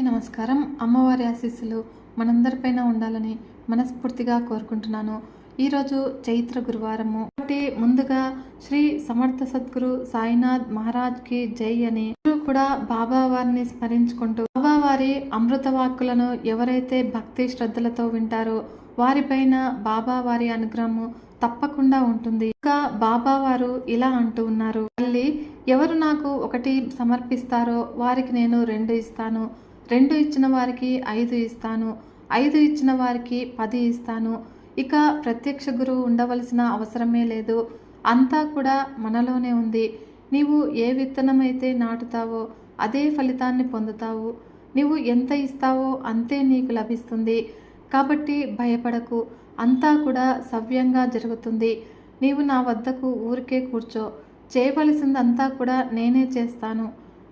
అందరికీ నమస్కారం. అమ్మవారి ఆశీస్సులు మనందరిపైన ఉండాలని మనస్ఫూర్తిగా కోరుకుంటున్నాను. ఈరోజు చైత్ర గురువారము. కాబట్టి ముందుగా శ్రీ సమర్థ సద్గురు సాయినాథ్ మహారాజ్కి జై అని కూడా బాబా వారిని స్మరించుకుంటూ బాబా వారి అమృత వాక్కులను ఎవరైతే భక్తి శ్రద్ధలతో వింటారో వారిపైన బాబా వారి అనుగ్రహము తప్పకుండా ఉంటుంది. ఇంకా బాబా వారు ఇలా అంటూ ఉన్నారు. తల్లి ఎవరు నాకు ఒకటి సమర్పిస్తారో వారికి నేను రెండు ఇస్తాను. రెండు ఇచ్చిన వారికి ఐదు ఇస్తాను ఐదు ఇచ్చిన వారికి పది ఇస్తాను. ఇక ప్రత్యక్ష గురువు ఉండవలసిన అవసరమే లేదు. అంతా కూడా మనలోనే ఉంది. నీవు ఏ విత్తనమైతే నాటుతావో అదే ఫలితాన్ని పొందుతావు. నీవు ఎంత ఇస్తావో అంతే నీకు లభిస్తుంది. కాబట్టి భయపడకు. అంతా కూడా సవ్యంగా జరుగుతుంది. నీవు నా వద్దకు ఊరికే కూర్చో. చేయవలసిందంతా కూడా నేనే చేస్తాను.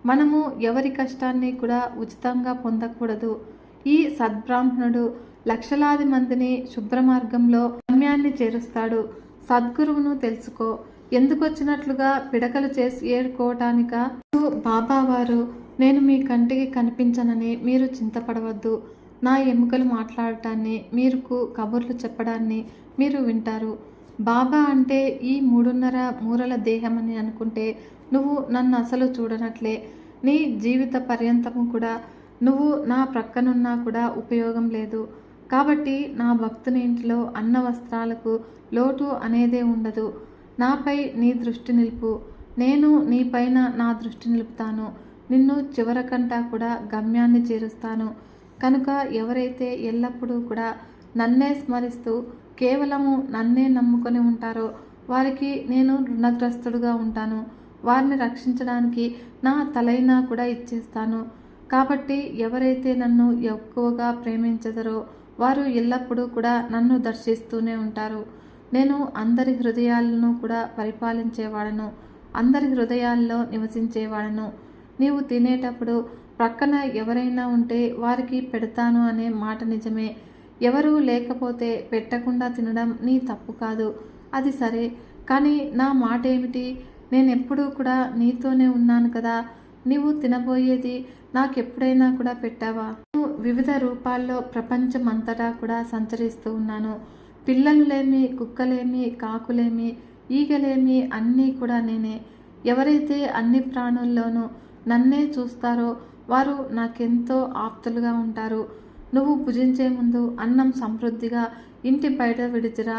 మనము ఎవరి కష్టాన్ని కూడా ఉచితంగా పొందకూడదు. ఈ సద్బ్రాహ్మణుడు లక్షలాది మందిని శుభ్ర మార్గంలో గమ్యాన్ని చేరుస్తాడు. సద్గురువును తెలుసుకో. ఎందుకొచ్చినట్లుగా పిడకలు చేసి ఏడుకోవటానిక? బాబా వారు నేను మీ కంటికి కనిపించనని మీరు చింతపడవద్దు. నా ఎముకలు మాట్లాడటాన్ని మీరుకు కబుర్లు చెప్పడాన్ని మీరు వింటారు. బాబా అంటే ఈ మూడున్నర మూరల దేహమని అనుకుంటే నువ్వు నన్ను అసలు చూడనట్లే. నీ జీవిత పర్యంతము కూడా నువ్వు నా ప్రక్కనున్నా కూడా ఉపయోగం లేదు. కాబట్టి నా భక్తుని ఇంటిలో అన్న వస్త్రాలకు లోటు అనేదే ఉండదు. నాపై నీ దృష్టి నిలుపు. నేను నీపైన నా దృష్టి నిలుపుతాను. నిన్ను చివరకంటా కూడా గమ్యాన్ని చేరుస్తాను. కనుక ఎవరైతే ఎల్లప్పుడూ కూడా నన్నే స్మరిస్తూ కేవలము నన్నే నమ్ముకొని ఉంటారో? వారికి నేను రుణగ్రస్తుడుగా ఉంటాను. వారిని రక్షించడానికి నా తలైనా కూడా ఇచ్చేస్తాను. కాబట్టి ఎవరైతే నన్ను ఎక్కువగా ప్రేమించదరో వారు ఎల్లప్పుడూ కూడా నన్ను దర్శిస్తూనే ఉంటారు. నేను అందరి హృదయాలను కూడా పరిపాలించేవాడను. అందరి హృదయాల్లో నివసించేవాడను. నీవు తినేటప్పుడు ప్రక్కన ఎవరైనా ఉంటే వారికి పెడతాను అనే మాట నిజమే. ఎవరూ లేకపోతే పెట్టకుండా తినడం నీ తప్పు కాదు. అది సరే. కానీ నా మాట ఏమిటి నేను ఎప్పుడూ కూడా నీతోనే ఉన్నాను కదా. నీవు తినబోయేది నాకెప్పుడైనా కూడా పెట్టావా? నేను వివిధ రూపాల్లో ప్రపంచం అంతటా కూడా సంచరిస్తూ ఉన్నాను. పిల్లలులేమి కుక్కలేమి కాకులేమి ఈగలేమి అన్నీ కూడా నేనే. ఎవరైతే అన్ని ప్రాణుల్లోనూ నన్నే చూస్తారో వారు నాకెంతో ఆప్తులుగా ఉంటారు. నువ్వు భుజించే ముందు అన్నం సమృద్ధిగా ఇంటి బయట విడిచిరా.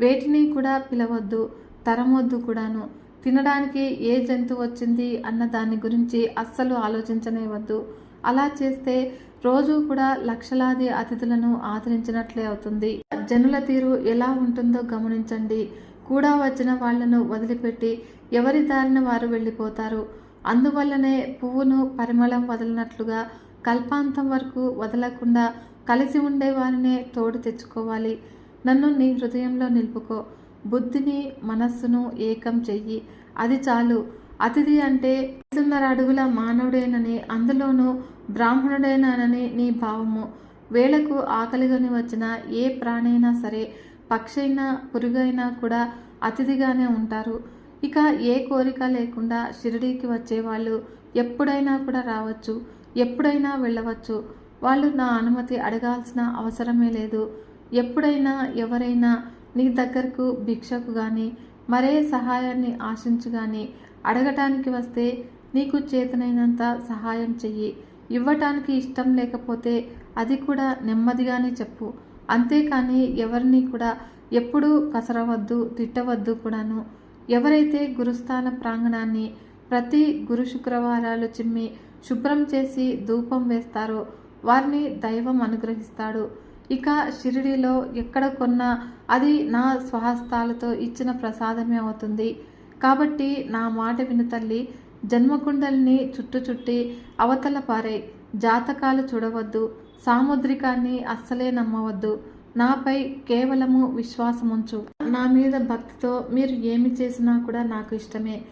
వేటిని కూడా పిలవద్దు తరమొద్దు కూడాను. తినడానికి ఏ జంతువు వచ్చింది అన్న దాని గురించి అస్సలు ఆలోచించనే వద్దు అలా చేస్తే రోజు కూడా లక్షలాది అతిథులను ఆదరించినట్లే అవుతుంది. జనుల తీరు ఎలా ఉంటుందో గమనించండి. కూడా వచ్చిన వాళ్ళను వదిలిపెట్టి ఎవరి దారిన వారు వెళ్ళిపోతారు. అందువల్లనే పువ్వును పరిమళం వదిలినట్లుగా కల్పాంతం వరకు వదలకుండా కలిసి ఉండే వారినే తోడు తెచ్చుకోవాలి. నన్ను నీ హృదయంలో నిలుపుకో. బుద్ధిని మనస్సును ఏకం చెయ్యి. అది చాలు. అతిథి అంటే ఐదున్నర అడుగుల మానవుడేనని అందులోనూ బ్రాహ్మణుడేనానని నీ భావము. వేళకు ఆకలిగాని వచ్చిన ఏ ప్రాణైనా సరే పక్షైనా పురుగైనా కూడా అతిథిగానే ఉంటారు. ఇక ఏ కోరిక లేకుండా షిరిడీకి వచ్చేవాళ్ళు ఎప్పుడైనా కూడా రావచ్చు. ఎప్పుడైనా వెళ్ళవచ్చు. వాళ్ళు నా అనుమతి అడగాల్సిన అవసరమే లేదు. ఎప్పుడైనా ఎవరైనా నీ దగ్గరకు భిక్షకు కానీ మరే సహాయాన్ని ఆశించు కానీ అడగటానికి వస్తే నీకు చేతనైనంత సహాయం చెయ్యి. ఇవ్వటానికి ఇష్టం లేకపోతే అది కూడా నెమ్మదిగానే చెప్పు. అంతేకాని ఎవరిని కూడా ఎప్పుడూ కసరవద్దు తిట్టవద్దు కూడాను. ఎవరైతే గురుస్థాన ప్రాంగణాన్ని ప్రతి గురు శుక్రవారాలు చిమ్మి శుభ్రం చేసి ధూపం వేస్తారు వారిని దైవం అనుగ్రహిస్తాడు. ఇక షిరిడిలో ఎక్కడ కొన్నా అది నా స్వహస్తాలతో ఇచ్చిన ప్రసాదమే అవుతుంది. కాబట్టి నా మాట విను తల్లి. జన్మకుండల్ని చుట్టు చుట్టి అవతల పారే. జాతకాలు చూడవద్దు. సాముద్రికాన్ని అస్సలే నమ్మవద్దు. నాపై కేవలము విశ్వాసముంచు. నా మీద భక్తితో మీరు ఏమి చేసినా కూడా నాకు ఇష్టమే.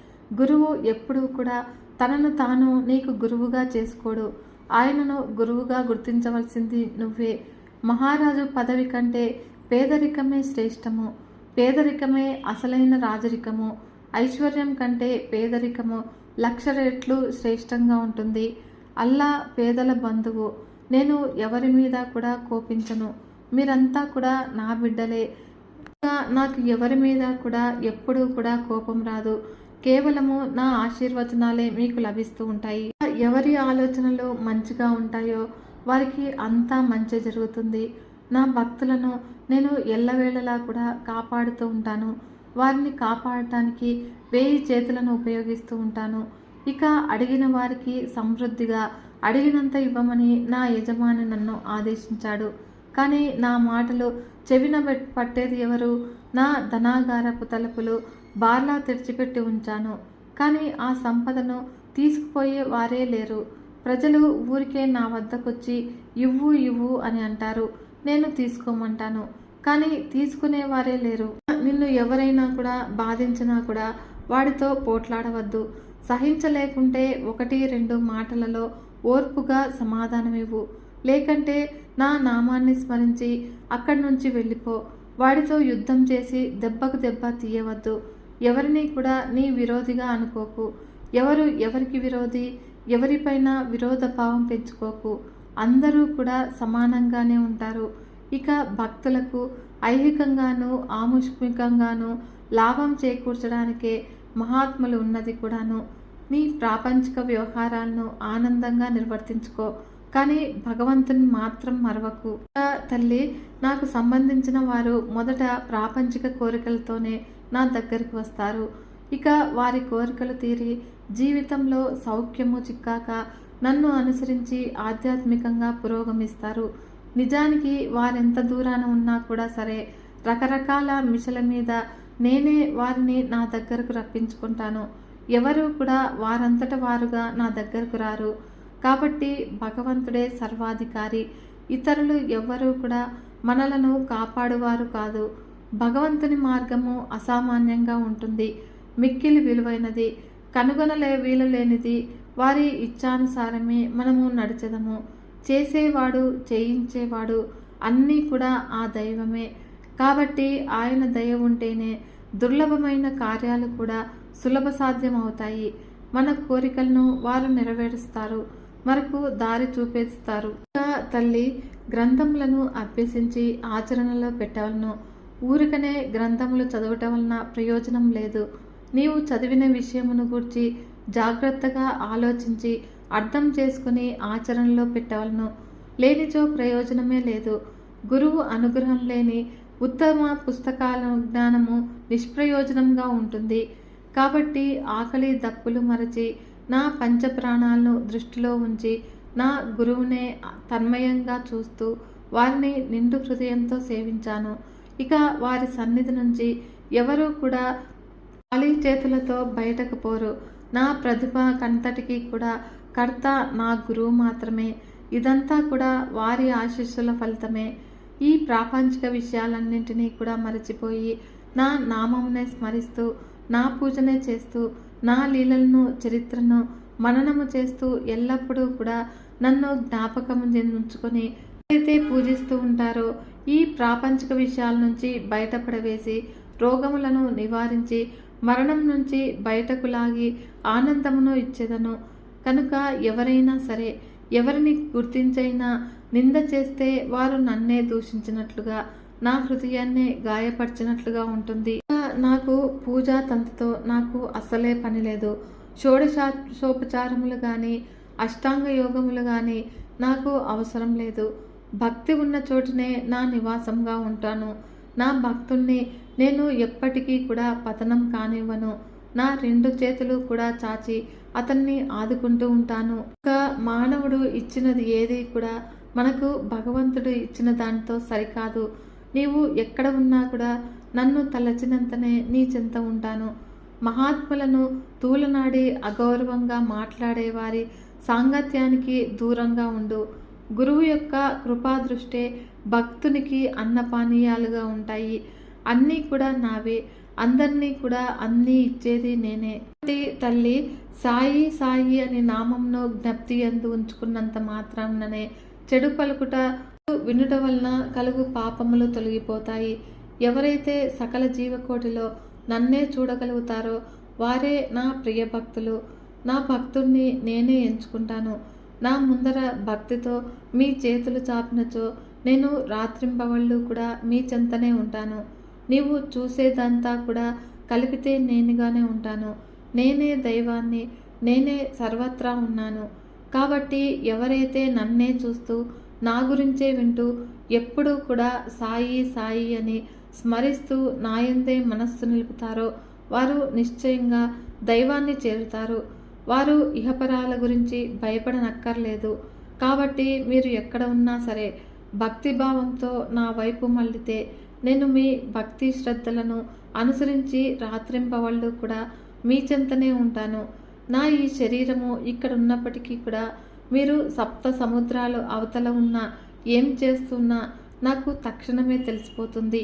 గురువు ఎప్పుడూ కూడా తనను తాను నీకు గురువుగా చేసుకోడు. ఆయనను గురువుగా గుర్తించవలసింది నువ్వే. మహారాజు పదవి కంటే పేదరికమే శ్రేష్టము. పేదరికమే అసలైన రాజరికము. ఐశ్వర్యం కంటే పేదరికము లక్ష రెట్లు శ్రేష్టంగా ఉంటుంది. అల్లా పేదల బంధువు. నేను ఎవరి మీద కూడా కోపించను. మీరంతా కూడా నా బిడ్డలే. ఇంకా నాకు ఎవరి మీద కూడా ఎప్పుడూ కూడా కోపం రాదు. కేవలము నా ఆశీర్వచనాలే మీకు లభిస్తూ ఉంటాయి. ఎవరి ఆలోచనలు మంచిగా ఉంటాయో వారికి అంతా మంచి జరుగుతుంది. నా భక్తులను నేను ఎల్లవేళలా కూడా కాపాడుతూ ఉంటాను. వారిని కాపాడటానికి వేయి చేతులను ఉపయోగిస్తూ ఉంటాను. ఇక అడిగిన వారికి సమృద్ధిగా అడిగినంత ఇవ్వమని నా యజమాని నన్ను ఆదేశించాడు. కానీ నా మాటలు చెవిన పట్టేది ఎవరు? నా ధనాగారపు తలుపులు బార్లా తెరిచిపెట్టి ఉంచాను. కానీ ఆ సంపదను తీసుకుపోయే వారే లేరు. ప్రజలు ఊరికే నా వద్దకొచ్చి ఇవ్వు ఇవ్వు అని అంటారు. నేను తీసుకోమంటాను. కానీ తీసుకునేవారే లేరు. నిన్ను ఎవరైనా కూడా బాధించినా కూడా వాడితో పోట్లాడవద్దు. సహించలేకుంటే ఒకటి రెండు మాటలలో ఓర్పుగా సమాధానమివ్వు. లేకంటే నా నామాన్ని స్మరించి అక్కడి నుంచి వెళ్ళిపో. వాడితో యుద్ధం చేసి దెబ్బకు దెబ్బ తీయవద్దు. ఎవరిని కూడా నీ విరోధిగా అనుకోకు. ఎవరు ఎవరికి విరోధి ఎవరిపైన విరోధ భావం పెంచుకోకు. అందరూ కూడా సమానంగానే ఉంటారు. ఇక భక్తులకు ఐహికంగాను ఆముష్మికంగాను లాభం చేకూర్చడానికే మహాత్ములు ఉన్నది కూడాను. నీ ప్రాపంచిక వ్యవహారాలను ఆనందంగా నిర్వర్తించుకో. కానీ భగవంతుని మాత్రం మరవకు. తల్లి నాకు సంబంధించిన వారు మొదట ప్రాపంచిక కోరికలతోనే నా దగ్గరకు వస్తారు. ఇక వారి కోరికలు తీరి జీవితంలో సౌఖ్యము చిక్కాక నన్ను అనుసరించి ఆధ్యాత్మికంగా పురోగమిస్తారు. నిజానికి వారెంత దూరాన ఉన్నా కూడా సరే రకరకాల మిషల మీద నేనే వారిని నా దగ్గరకు రప్పించుకుంటాను. ఎవరు కూడా వారంతట వారుగా నా దగ్గరకు రారు. కాబట్టి భగవంతుడే సర్వాధికారి. ఇతరులు ఎవ్వరూ కూడా మనలను కాపాడువారు కాదు. భగవంతుని మార్గము అసామాన్యంగా ఉంటుంది. మిక్కిలి విలువైనది కనుగొనలే వీలు లేనిది వారి ఇచ్చానుసారమే మనము నడిచెదము. చేసేవాడు చేయించేవాడు అన్నీ కూడా ఆ దైవమే. కాబట్టి ఆయన దయ ఉంటేనే దుర్లభమైన కార్యాలు కూడా సులభ సాధ్యమవుతాయి. మన కోరికలను వారు నెరవేరుస్తారు మనకు దారి చూపేస్తారు. ఇంకా తల్లి గ్రంథములను అభ్యసించి ఆచరణలో పెట్టవలను. ఊరికనే గ్రంథములు చదవటం వలన ప్రయోజనం లేదు. నీవు చదివిన విషయమును గూర్చి జాగ్రత్తగా ఆలోచించి అర్థం చేసుకుని ఆచరణలో పెట్టవలను. లేనిచో ప్రయోజనమే లేదు. గురువు అనుగ్రహం లేని ఉత్తమ పుస్తకాల జ్ఞానము నిష్ప్రయోజనంగా ఉంటుంది. కాబట్టి ఆకలి దప్పులు మరచి నా పంచప్రాణాలను దృష్టిలో ఉంచి నా గురువునే తన్మయంగా చూస్తూ వారిని నిండు హృదయంతో సేవించాను. ఇక వారి సన్నిధి నుంచి ఎవరూ కూడా ఖాళీ చేతులతో బయటకు పోరు. నా ప్రతిభ కంతటికి కూడా కర్త నా గురువు మాత్రమే. ఇదంతా కూడా వారి ఆశీస్సుల ఫలితమే. ఈ ప్రాపంచిక విషయాలన్నింటినీ కూడా మరచిపోయి నా నామమునే స్మరిస్తూ నా పూజనే చేస్తూ నా లీలలను చరిత్రను మననము చేస్తూ ఎల్లప్పుడూ కూడా నన్ను జ్ఞాపకం ఉంచుకొని ఏదైతే పూజిస్తూ ఉంటారో ఈ ప్రాపంచిక విషయాల నుంచి బయటపడవేసి రోగములను నివారించి మరణం నుంచి బయటకు లాగి ఆనందమును ఇచ్చేదను. కనుక ఎవరైనా సరే ఎవరిని గుర్తించైనా నింద చేస్తే వారు నన్నే దూషించినట్లుగా నా హృదయాన్నే గాయపరిచినట్లుగా ఉంటుంది. ఇంకా నాకు పూజా తంతుతో నాకు అస్సలే పని లేదు. షోడశోపచారములు కానీ అష్టాంగ యోగములు కానీ నాకు అవసరం లేదు. భక్తి ఉన్న చోటునే నా నివాసంగా ఉంటాను. నా భక్తుణ్ణి నేను ఎప్పటికీ కూడా పతనం కానివ్వను. నా రెండు చేతులు కూడా చాచి అతన్ని ఆదుకుంటూ ఉంటాను. ఒక మానవుడు ఇచ్చినది ఏది కూడా మనకు భగవంతుడు ఇచ్చిన దానితో సరికాదు. నీవు ఎక్కడ ఉన్నా కూడా నన్ను తలచినంతనే నీ చెంత ఉంటాను. మహాత్ములను తూలనాడి అగౌరవంగా మాట్లాడేవారి సాంగత్యానికి దూరంగా ఉండు. గురువు యొక్క కృపాదృష్టే భక్తునికి అన్నపానీయాలుగా ఉంటాయి. అన్నీ కూడా నావే. అందరినీ కూడా అన్నీ ఇచ్చేది నేనే. తల్లి సాయి సాయి అనే నామంను జ్ఞప్తి ఎందు ఉంచుకున్నంత మాత్రాన్ననే చెడు పలుకుట వినుట వలన కలుగు పాపములు తొలగిపోతాయి. ఎవరైతే సకల జీవకోటిలో నన్నే చూడగలుగుతారో వారే నా ప్రియ భక్తులు నా భక్తుణ్ణి నేనే ఎంచుకుంటాను. నా ముందర భక్తితో మీ చేతులు చాపినచో నేను రాత్రింబవళ్ళు కూడా మీ చెంతనే ఉంటాను. నీవు చూసేదంతా కూడా కలిపితే నేనుగానే ఉంటాను. నేనే దైవాన్ని నేనే సర్వత్రా ఉన్నాను. కాబట్టి ఎవరైతే నన్నే చూస్తూ నా గురించే వింటూ ఎప్పుడూ కూడా సాయి సాయి అని స్మరిస్తూ నాయందే మనస్సు నిలుపుతారో వారు నిశ్చయంగా దైవాన్ని చేరుతారు. వారు ఇహపరాల గురించి భయపడనక్కర్లేదు. కాబట్టి మీరు ఎక్కడ ఉన్నా సరే భక్తిభావంతో నా వైపు మళ్ళితే నేను మీ భక్తి శ్రద్ధలను అనుసరించి రాత్రింపవళ్ళు కూడా మీ చెంతనే ఉంటాను. నా ఈ శరీరము ఇక్కడ ఉన్నప్పటికీ కూడా మీరు సప్త సముద్రాలు అవతల ఉన్నా ఏం చేస్తున్నా నాకు తక్షణమే తెలిసిపోతుంది.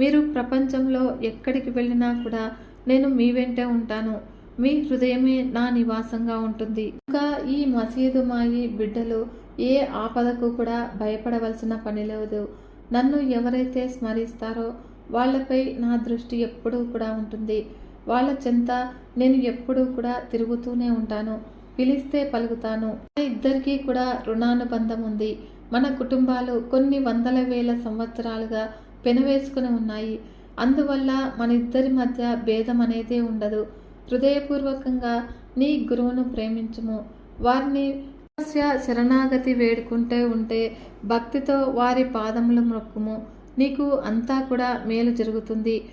మీరు ప్రపంచంలో ఎక్కడికి వెళ్ళినా కూడా నేను మీ వెంటే ఉంటాను. మీ హృదయమే నా నివాసంగా ఉంటుంది. ఇంకా ఈ మసీదు మాయి బిడ్డలు ఏ ఆపదకు కూడా భయపడవలసిన పని లేదు. నన్ను ఎవరైతే స్మరిస్తారో వాళ్ళపై నా దృష్టి ఎప్పుడూ కూడా ఉంటుంది. వాళ్ళ చెంత నేను ఎప్పుడూ కూడా తిరుగుతూనే ఉంటాను. పిలిస్తే పలుకుతాను. మన ఇద్దరికీ కూడా రుణానుబంధం ఉంది. మన కుటుంబాలు కొన్ని వందల వేల సంవత్సరాలుగా పెనవేసుకుని ఉన్నాయి. అందువల్ల మన ఇద్దరి మధ్య భేదం అనేదే ఉండదు. హృదయపూర్వకంగా నీ గురువును ప్రేమించుము. వారిని సమస్య శరణాగతి వేడుకుంటే ఉంటే భక్తితో వారి పాదములు మొక్కుము. నీకు అంతా కూడా మేలు జరుగుతుంది.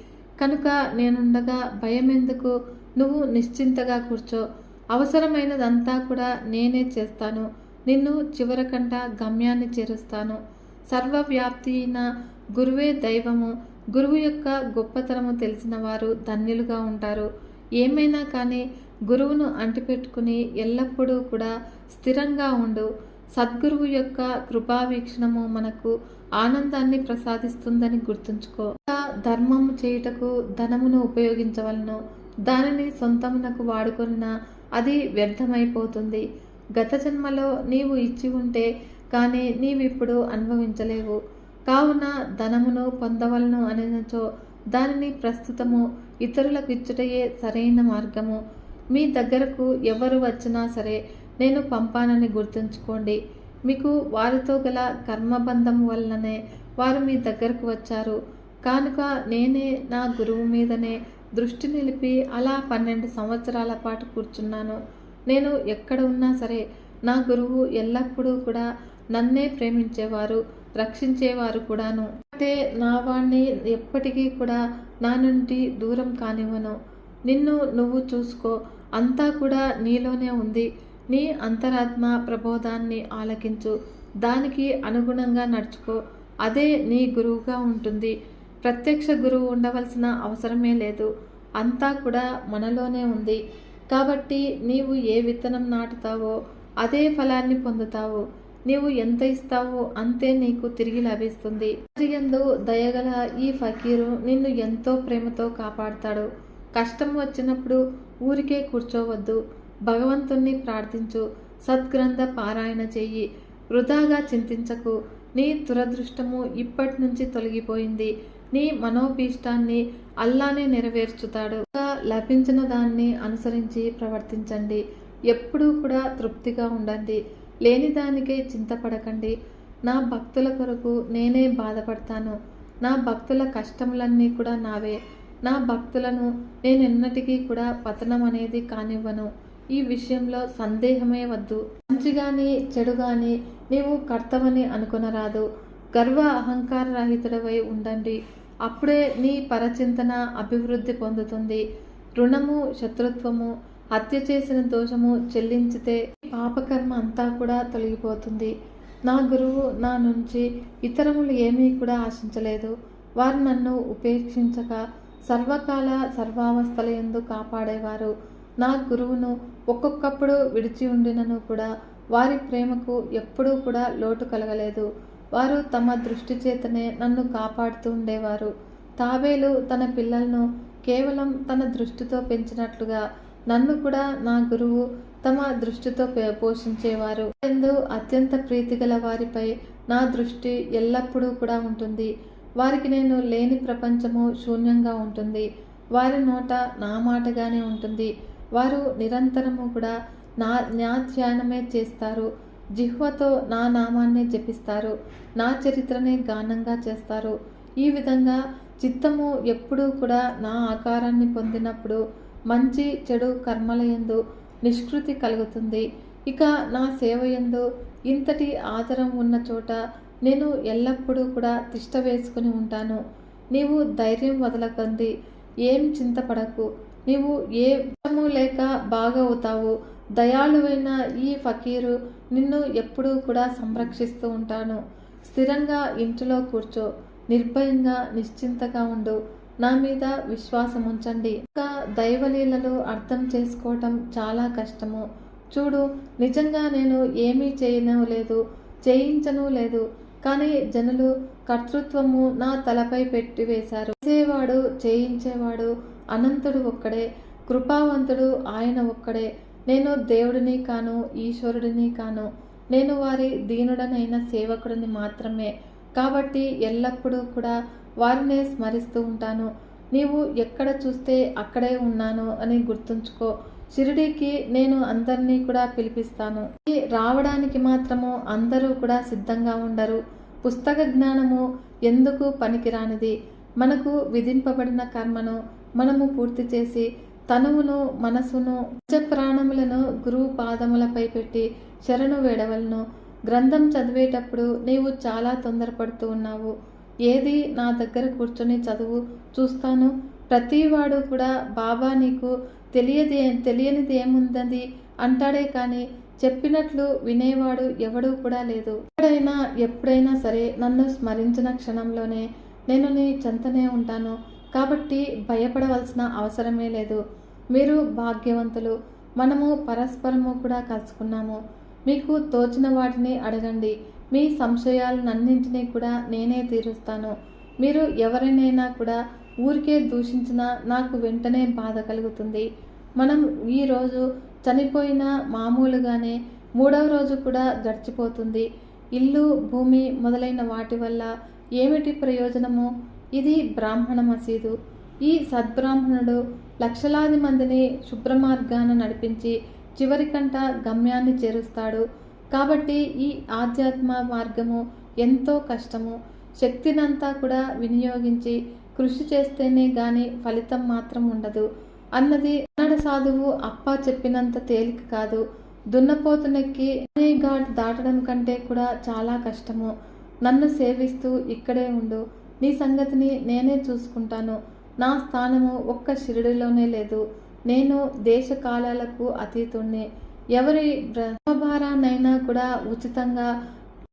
కనుక నేనుండగా భయం ఎందుకు నువ్వు నిశ్చింతగా కూర్చో. అవసరమైనదంతా కూడా నేనే చేస్తాను. నిన్ను చివరకంట గమ్యాన్ని చేరుస్తాను. సర్వవ్యాప్తి అయిన గురువే దైవము. గురువు యొక్క గొప్పతనము తెలిసిన వారు ధన్యులుగా ఉంటారు. ఏమైనా కానీ గురువును అంటిపెట్టుకుని ఎల్లప్పుడూ కూడా స్థిరంగా ఉండు. సద్గురువు యొక్క కృపావీక్షణము మనకు ఆనందాన్ని ప్రసాదిస్తుందని గుర్తుంచుకో. ధర్మము చేయుటకు ధనమును ఉపయోగించవలను. దానిని సొంతమునకు వాడుకొనిన అది వ్యర్థమైపోతుంది. గత జన్మలో నీవు ఇచ్చి ఉంటే కానీ నీవిప్పుడు అనుభవించలేవు. కావున ధనమును పొందవలను అనినచో. దానిని ప్రస్తుతము ఇతరులకు ఇచ్చుటయే సరైన మార్గము. మీ దగ్గరకు ఎవరు వచ్చినా సరే నేను పంపానని గుర్తుంచుకోండి. మీకు వారితో గల కర్మబంధం వల్లనే వారు మీ దగ్గరకు వచ్చారు. కానుక నేనే నా గురువు మీదనే దృష్టి నిలిపి అలా పన్నెండు సంవత్సరాల పాటు కూర్చున్నాను. నేను ఎక్కడ ఉన్నా సరే నా గురువు ఎల్లప్పుడూ కూడా నన్నే ప్రేమించేవారు. రక్షించేవారు కూడాను. అంటే నా వాణ్ణి ఎప్పటికీ కూడా నా నుండి దూరం కానివ్వను. నిన్ను నువ్వు చూసుకో. అంతా కూడా నీలోనే ఉంది. నీ అంతరాత్మ ప్రబోధాన్ని ఆలకించు. దానికి అనుగుణంగా నడుచుకో. అదే నీ గురువుగా ఉంటుంది. ప్రత్యక్ష గురువు ఉండవలసిన అవసరమే లేదు. అంతా కూడా మనలోనే ఉంది. కాబట్టి నీవు ఏ విత్తనం నాటుతావో అదే ఫలాన్ని పొందుతావు. నీవు ఎంత ఇస్తావో అంతే నీకు తిరిగి లభిస్తుంది. ఎందు దయగల ఈ ఫకీరు నిన్ను ఎంతో ప్రేమతో కాపాడుతాడు. కష్టం వచ్చినప్పుడు ఊరికే కూర్చోవద్దు. భగవంతుణ్ణి ప్రార్థించు. సద్గ్రంథ పారాయణ చెయ్యి. వృధాగా చింతించకు. నీ దురదృష్టము ఇప్పటి నుంచి తొలగిపోయింది. నీ మనోభీష్టాన్ని అల్లానే నెరవేర్చుతాడు. ఇంకా లభించిన దాన్ని అనుసరించి ప్రవర్తించండి. ఎప్పుడూ కూడా తృప్తిగా ఉండండి. లేని దానికే చింతపడకండి. నా భక్తుల కొరకు నేనే బాధపడతాను. నా భక్తుల కష్టములన్నీ కూడా నావే. నా భక్తులను నేను ఎన్నటికీ కూడా పతనం అనేది కానివ్వను. ఈ విషయంలో సందేహమే వద్దు. మంచి కానీ చెడు కానీ నీవు కర్తవని అనుకొనరాదు. గర్వ అహంకార రహితుడవై ఉండండి. అప్పుడే నీ పరచింతన అభివృద్ధి పొందుతుంది. రుణము శత్రుత్వము హత్య చేసిన దోషము చెల్లించితే పాపకర్మ అంతా కూడా తొలగిపోతుంది. నా గురువు నా నుంచి ఇతరములు ఏమీ కూడా ఆశించలేదు. వారు నన్ను ఉపేక్షించక సర్వకాల సర్వావస్థల ఎందు కాపాడేవారు. నా గురువును ఒక్కొక్కప్పుడు విడిచి ఉండినను కూడా వారి ప్రేమకు ఎప్పుడూ కూడా లోటు కలగలేదు. వారు తమ దృష్టి చేతనే నన్ను కాపాడుతూ ఉండేవారు. తాబేలు తన పిల్లలను కేవలం తన దృష్టితో పెంచినట్లుగా నన్ను కూడా నా గురువు తమ దృష్టితో పే- పోషించేవారు. ఎందు అత్యంత ప్రీతి గల వారిపై నా దృష్టి ఎల్లప్పుడూ కూడా ఉంటుంది. వారికి నేను లేని ప్రపంచము శూన్యంగా ఉంటుంది. వారి నోట నా మాటగానే ఉంటుంది. వారు నిరంతరము కూడా నా నా ధ్యానమే చేస్తారు. జిహ్వతో నా నామాన్నే జపిస్తారు. నా చరిత్రనే గానంగా చేస్తారు. ఈ విధంగా చిత్తము ఎప్పుడూ కూడా నా ఆకారాన్ని పొందినప్పుడు మంచి చెడు కర్మలయందు నిష్కృతి కలుగుతుంది. ఇక నా సేవయందు ఇంతటి ఆదరం ఉన్న చోట నేను ఎల్లప్పుడూ కూడా తిష్ట వేసుకుని ఉంటాను. నీవు ధైర్యం వదలకంది ఏం చింతపడకు. నీవు ఏ ఇష్టము లేక బాగవుతావు. దయాళువైన ఈ ఫకీరు నిన్ను ఎప్పుడూ కూడా సంరక్షిస్తూ ఉంటాను. స్థిరంగా ఇంటిలో కూర్చో. నిర్భయంగా నిశ్చింతగా ఉండు. నా మీద విశ్వాసం ఉంచండి. ఇంకా దైవలీలలో అర్థం చేసుకోవటం చాలా కష్టము. చూడు నిజంగా నేను ఏమీ చేయను లేదు చేయించను లేదు. కానీ జనులు కర్తృత్వము నా తలపై పెట్టి వేశారు. చేసేవాడు చేయించేవాడు అనంతుడు ఒక్కడే కృపావంతుడు ఆయన ఒక్కడే. నేను దేవుడిని కాను ఈశ్వరుడిని కాను. నేను వారి దీనుడనైన సేవకుడిని మాత్రమే. కాబట్టి ఎల్లప్పుడూ కూడా వారినే స్మరిస్తూ ఉంటాను. నీవు ఎక్కడ చూస్తే అక్కడే ఉన్నాను అని గుర్తుంచుకో. షిరిడీకి నేను అందరినీ కూడా పిలిపిస్తాను. రావడానికి మాత్రము అందరూ కూడా సిద్ధంగా ఉండరు. పుస్తక జ్ఞానము ఎందుకు పనికిరానిది? మనకు విధింపబడిన కర్మను మనము పూర్తి చేసి తనువును మనసును నిజ ప్రాణములను గురువు పాదములపై పెట్టి శరణు వేడవలను. గ్రంథం చదివేటప్పుడు నీవు చాలా తొందరపడుతూ ఉన్నావు. ఏది నా దగ్గర కూర్చొని చదువు చూస్తాను? ప్రతివాడు కూడా బాబా నీకు తెలియది తెలియనిది ఏముందని అంటాడే కానీ చెప్పినట్లు వినేవాడు ఎవడూ కూడా లేదు. ఎక్కడైనా ఎప్పుడైనా సరే నన్ను స్మరించిన క్షణంలోనే నేను నీ చెంతనే ఉంటాను. కాబట్టి భయపడవలసిన అవసరమే లేదు. మీరు భాగ్యవంతులు. మనము పరస్పరము కూడా కలుసుకున్నాము. మీకు తోచిన వాటిని అడగండి. మీ సంశయాలన్నింటినీ కూడా నేనే తీరుస్తాను. మీరు ఎవరినైనా కూడా ఊరికే దూషించినా నాకు వెంటనే బాధ కలుగుతుంది. మనం ఈరోజు చనిపోయిన మామూలుగానే మూడవ రోజు కూడా గడిచిపోతుంది. ఇల్లు భూమి మొదలైన వాటి వల్ల ఏమిటి ప్రయోజనము? ఇది బ్రాహ్మణ మసీదు. ఈ సద్బ్రాహ్మణుడు లక్షలాది మందిని శుభ్రమార్గాన నడిపించి చివరికంట గమ్యాన్ని చేరుస్తాడు. కాబట్టి ఈ ఆధ్యాత్మ మార్గము ఎంతో కష్టము. శక్తినంతా కూడా వినియోగించి కృషి చేస్తేనే గాని ఫలితం మాత్రం ఉండదు. అన్నది కన్నడ సాధువు అప్ప చెప్పినంత తేలిక కాదు. దున్నపోతునెక్కి ఘాట్ దాటడం కంటే కూడా చాలా కష్టము. నన్ను సేవిస్తూ ఇక్కడే ఉండు. నీ సంగతిని నేనే చూసుకుంటాను. నా స్థానము ఒక్క షిరిడిలోనే లేదు. నేను దేశ కాలాలకు అతీతుణ్ణి. ఎవరి బ్రహ్మభారాన్నైనా కూడా ఉచితంగా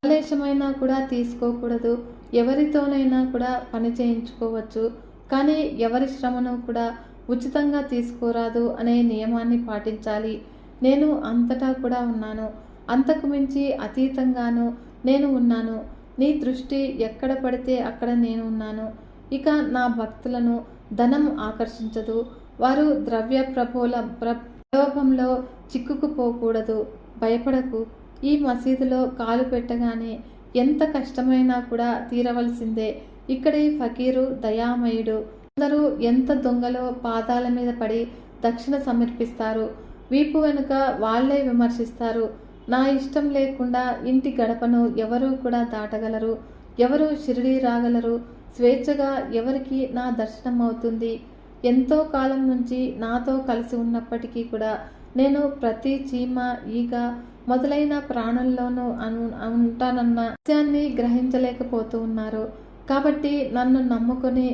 కలేశమైనా కూడా తీసుకోకూడదు. ఎవరితోనైనా కూడా పని చేయించుకోవచ్చు. కానీ ఎవరి శ్రమను కూడా ఉచితంగా తీసుకోరాదు అనే నియమాన్ని పాటించాలి. నేను అంతటా కూడా ఉన్నాను. అంతకు మించి అతీతంగాను నేను ఉన్నాను. నీ దృష్టి ఎక్కడ పడితే అక్కడ నేను ఉన్నాను. ఇక నా భక్తులను ధనం ఆకర్షించదు. వారు ద్రవ్య ప్రబోల ప్రలోభంలో చిక్కుకుపోకూడదు భయపడకు. ఈ మసీదులో కాలు పెట్టగానే ఎంత కష్టమైనా కూడా తీరవలసిందే. ఇక్కడి ఫకీరు దయామయుడు. అందరూ ఎంత దొంగలో పాదాల మీద పడి దక్షిణ సమర్పిస్తారు. వీపు వెనుక వాళ్ళే విమర్శిస్తారు. నా ఇష్టం లేకుండా ఇంటి గడపను ఎవరూ కూడా దాటగలరు. ఎవరు షిరిడీ రాగలరు. స్వేచ్ఛగా ఎవరికి నా దర్శనం అవుతుంది ఎంతో కాలం నుంచి నాతో కలిసి ఉన్నప్పటికీ కూడా నేను ప్రతి చీమ ఈగ మొదలైన ప్రాణుల్లోనూ అను ఉంటానన్న సత్యాన్ని గ్రహించలేకపోతూ ఉన్నారు. కాబట్టి నన్ను నమ్ముకొని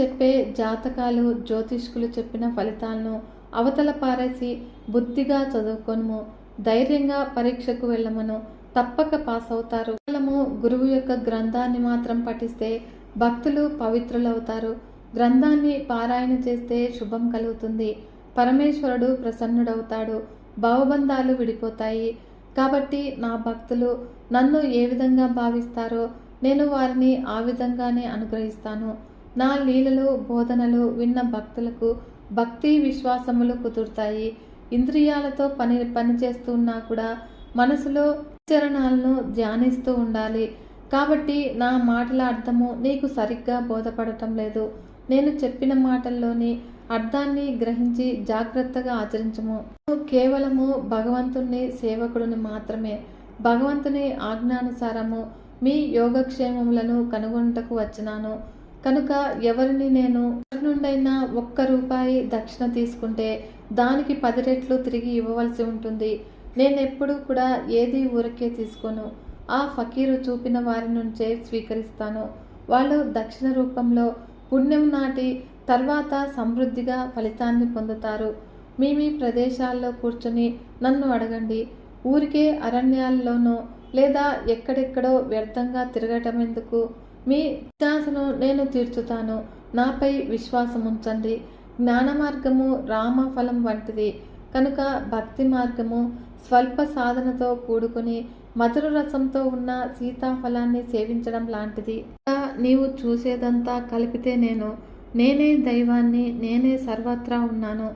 చెప్పే జాతకాలు జ్యోతిష్కులు చెప్పిన ఫలితాలను అవతల పారేసి బుద్ధిగా చదువుకొనుము ధైర్యంగా పరీక్షకు వెళ్ళమను తప్పక పాస్ అవుతారు కేవలము గురువు యొక్క గ్రంథాన్ని మాత్రం పఠిస్తే భక్తులు పవిత్రులవుతారు. గ్రంథాన్ని పారాయణ చేస్తే శుభం కలుగుతుంది. పరమేశ్వరుడు ప్రసన్నుడవుతాడు. భావబంధాలు విడిపోతాయి. కాబట్టి నా భక్తులు నన్ను ఏ విధంగా భావిస్తారో నేను వారిని ఆ విధంగానే అనుగ్రహిస్తాను. నా లీలలు బోధనలు విన్న భక్తులకు భక్తి విశ్వాసములు కుదురుతాయి. ఇంద్రియాలతో పని పని చేస్తున్నా కూడా మనసులో చరణాలను ధ్యానిస్తూ ఉండాలి. కాబట్టి నా మాటల అర్థము నీకు సరిగ్గా బోధపడటం లేదు. నేను చెప్పిన మాటల్లోని అర్థాన్ని గ్రహించి జాగ్రత్తగా ఆచరించము. కేవలము భగవంతుని సేవకుడిని మాత్రమే. భగవంతుని ఆజ్ఞానుసారము మీ యోగక్షేమములను కనుగొంటకు వచ్చినాను. కనుక ఎవరిని నేను ఎవరి నుండైనా ఒక్క రూపాయి దక్షిణ తీసుకుంటే దానికి పది రెట్లు తిరిగి ఇవ్వవలసి ఉంటుంది. నేను ఎప్పుడూ కూడా ఏది ఊరికే తీసుకోను. ఆ ఫకీరు చూపిన వారి నుంచే స్వీకరిస్తాను. వాళ్ళు దక్షిణ రూపంలో పుణ్యం నాటి తర్వాత సమృద్ధిగా ఫలితాన్ని పొందుతారు. మీ మీ ప్రదేశాల్లో కూర్చొని నన్ను అడగండి. ఊరికే అరణ్యాల్లోనో లేదా ఎక్కడెక్కడో వ్యర్థంగా తిరగటం ఎందుకు? మీ జిజ్ఞాసను నేను తీర్చుతాను. నాపై విశ్వాసం ఉంచండి. జ్ఞాన మార్గము రామఫలం వంటిది. కనుక భక్తి మార్గము స్వల్ప సాధనతో కూడుకుని మధుర రసంతో ఉన్న సీతాఫలాన్ని సేవించడం లాంటిది. ఇంకా నీవు చూసేదంతా కలిపితే నేను నేనే దైవాన్ని నేనే సర్వత్రా ఉన్నాను.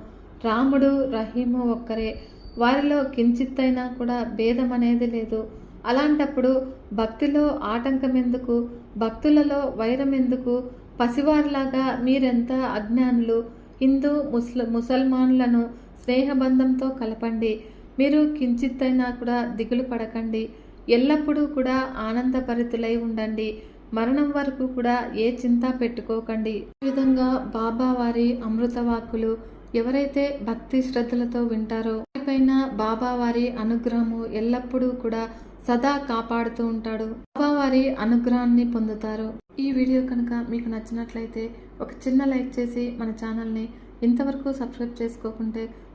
రాముడు రహీము ఒక్కరే. వారిలో కించిత్తైనా కూడా భేదం అనేది లేదు. అలాంటప్పుడు భక్తిలో ఆటంకం ఎందుకు భక్తులలో వైరం ఎందుకు పసివారిలాగా మీరెంత అజ్ఞానులు? హిందూ ముస్ల ముసల్మాన్లను స్నేహబంధంతో కలపండి. మీరు కించిత్తైనా కూడా దిగులు పడకండి. ఎల్లప్పుడూ కూడా ఆనందభరితులై ఉండండి. మరణం వరకు కూడా ఏ చింత పెట్టుకోకండి. ఈ విధంగా బాబా వారి అమృతవాక్కులు ఎవరైతే భక్తి శ్రద్ధలతో వింటారో వారిపైన బాబా వారి అనుగ్రహము ఎల్లప్పుడూ కూడా సదా కాపాడుతూ ఉంటాడు. బాబా వారి అనుగ్రహాన్ని పొందుతారు. ఈ వీడియో కనుక మీకు నచ్చినట్లయితే ఒక చిన్న లైక్ చేసి మన ఛానల్ని ఇంతవరకు సబ్స్క్రైబ్ చేసుకోకుంటే